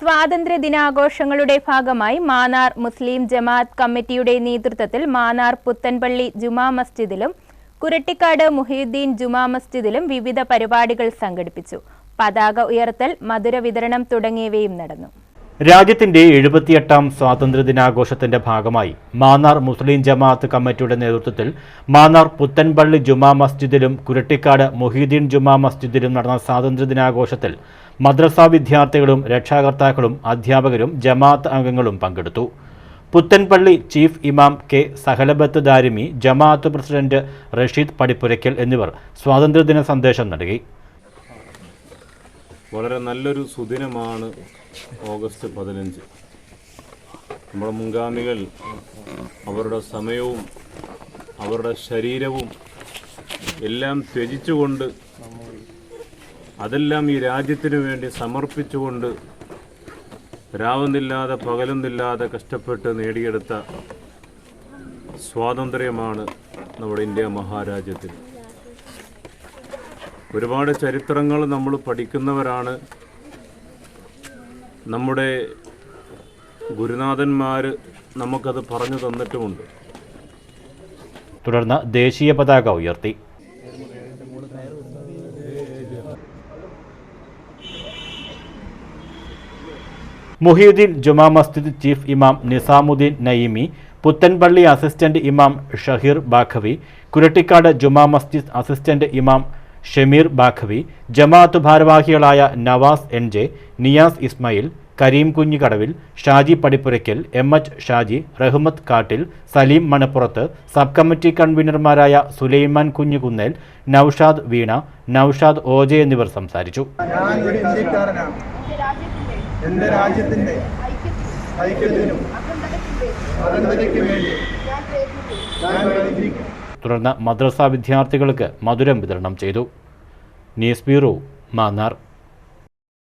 സ്വാതന്ത്ര്യ ദിനാഘോഷങ്ങളുടെ ഭാഗമായി മാനാർ മുസ്ലിം ജമാഅത്ത് കമ്മിറ്റിയുടെ നേതൃത്വത്തിൽ മാനാർ പുത്തൻപള്ളി ജുമാ മസ്ജിദിലും കുരട്ടിക്കാട് മുഹിയുദ്ദീൻ ജുമാ മസ്ജിദിലും വിവിധ പരിപാടികൾ സംഘടിപ്പിച്ചു. പതാക ഉയർത്തൽ മധുര വിതരണം തുടങ്ങിയവയും നടന്നു. രാജ്യത്തിന്റെ എഴുപത്തിയെട്ടാം സ്വാതന്ത്ര്യ ദിനാഘോഷത്തിന്റെ ഭാഗമായി മാന്നാർ മുസ്ലിം ജമാഅത്ത് കമ്മിറ്റിയുടെ നേതൃത്വത്തിൽ മാന്നാർ പുത്തൻപള്ളി ജുമാ മസ്ജിദിലും കുരട്ടിക്കാട് മൊഹീദ്ദീൻ ജുമാ മസ്ജിദിലും നടന്ന സ്വാതന്ത്ര്യ ദിനാഘോഷത്തിൽ മദ്രസ വിദ്യാർത്ഥികളും രക്ഷാകർത്താക്കളും അധ്യാപകരും ജമാഅത്ത് അംഗങ്ങളും പങ്കെടുത്തു. പുത്തൻപള്ളി ചീഫ് ഇമാം കെ സഹലബത്ത് ദാരിമി ജമാഅത്ത് പ്രസിഡന്റ് റഷീദ് പടിപ്പുരയ്ക്കൽ എന്നിവർ സ്വാതന്ത്ര്യദിന സന്ദേശം നൽകി. വളരെ നല്ലൊരു സുദിനമാണ് ഓഗസ്റ്റ് പതിനഞ്ച്. നമ്മുടെ മുൻഗാമികൾ അവരുടെ സമയവും അവരുടെ ശരീരവും എല്ലാം ത്യജിച്ചുകൊണ്ട് അതെല്ലാം ഈ രാജ്യത്തിനു വേണ്ടി സമർപ്പിച്ചുകൊണ്ട് രാവുന്നില്ലാതെ പകലൊന്നില്ലാതെ കഷ്ടപ്പെട്ട് നേടിയെടുത്ത സ്വാതന്ത്ര്യമാണ് നമ്മുടെ ഇന്ത്യ മഹാരാജ്യത്തിൽ ഒരുപാട് ചരിത്രങ്ങൾ നമ്മൾ പഠിക്കുന്നവരാണ്. നമ്മുടെ ഗുരുനാഥന്മാർ നമുക്കത് പറഞ്ഞു തന്നിട്ടുമുണ്ട്. തുടർന്ന് ദേശീയ പതാക ഉയർത്തി. മുഹീദ്ദീൻ ജുമാ മസ്ജിദ് ചീഫ് ഇമാം നിസാമുദ്ദീൻ നയിമി പുത്തൻപള്ളി അസിസ്റ്റന്റ് ഇമാം ഷഹീർ ബാഖവി കുരട്ടിക്കാട് ജുമാ മസ്ജിദ് അസിസ്റ്റന്റ് ഇമാം ഷമീർ ബാഖവി ജമാഅത്ത് ഭാരവാഹികളായ Navas N J Niyas Ismail Kareem കുഞ്ഞിക്കടവിൽ Shaji Padippurakkal M H Shaji Rahmath കാട്ടിൽ സലീം മണപ്പുറത്ത് സബ് കമ്മിറ്റി കൺവീനർമാരായ സുലൈമാൻ കുഞ്ഞുകുന്നേൽ നൌഷാദ് വീണ നൌഷാദ് ഓജെ എന്നിവർ സംസാരിച്ചു. ഐക്യത്തിനും അഖണ്ഡതയ്ക്കും വേണ്ടി ഞാൻ തുടർന്ന് മദ്രസ വിദ്യാർത്ഥികൾക്ക് മധുരം വിതരണം ചെയ്തു. News bureau Mannar.